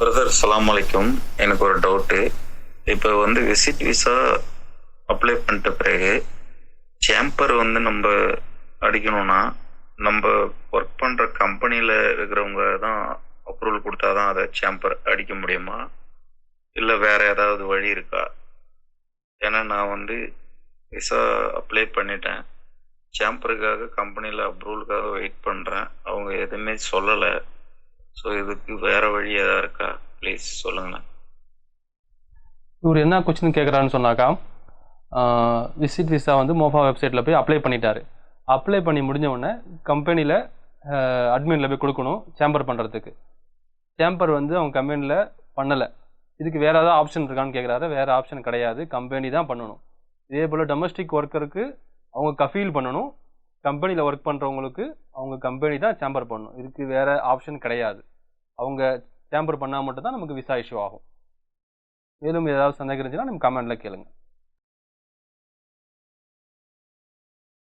Brother சலாம் அலைக்கும் எனக்கு ஒரு டவுட்டு இப்போ வந்து விசிட் விசா அப்ளை பண்ணிட்ட பிறகு சேம்பர் வந்து நம்ம அடிக்கணும்னா நம்ம ஒர்க் பண்ணுற கம்பெனியில் இருக்கிறவங்க தான் அப்ரூவல் கொடுத்தா தான் அதை சேம்பர் அடிக்க முடியுமா? இல்லை வேற ஏதாவது வழி இருக்கா? ஏன்னா நான் வந்து விசா அப்ளை பண்ணிட்டேன். சேம்பருக்காக கம்பெனியில் அப்ரூவலுக்காக வெயிட் பண்ணுறேன் அவங்க எதுவுமே சொல்லலை. ஸோ இதுக்கு வேற வழி ஏதாவது இருக்கா? ப்ளீஸ் சொல்லுங்களேன். இவர் என்ன கொஸ்டின் கேட்குறான்னு சொன்னாக்கா விசிட் விசா வந்து மோஃபா வெப்சைட்டில் போய் அப்ளை பண்ணிட்டாரு. அப்ளை பண்ணி முடிஞ்ச உடனே கம்பெனியில் அட்மினில் போய் கொடுக்கணும் சேம்பர் பண்ணுறதுக்கு சேம்பர் வந்து அவங்க கம்பெனியில் பண்ணலை. இதுக்கு வேறு ஏதாவது ஆப்ஷன் இருக்கான்னு கேட்குறாரு வேறு ஆப்ஷன் கிடையாது. கம்பெனி தான் பண்ணணும். இதே போல் டொமஸ்டிக் ஒர்க்கருக்கு அவங்க கஃபீல் பண்ணணும். கம்பெனியில் ஒர்க் பண்ணுறவங்களுக்கு அவங்க கம்பெனி தான் சேம்பர் பண்ணணும். இதுக்கு வேறு ஆப்ஷன் கிடையாது. அவங்க டேம்பர் பண்ணால் மட்டும்தான் நமக்கு விசா இஷ்யூ ஆகும். மேலும் ஏதாவது சந்தேகம் இருந்துச்சுன்னா நம்ம கமெண்ட்டில் கேளுங்கள்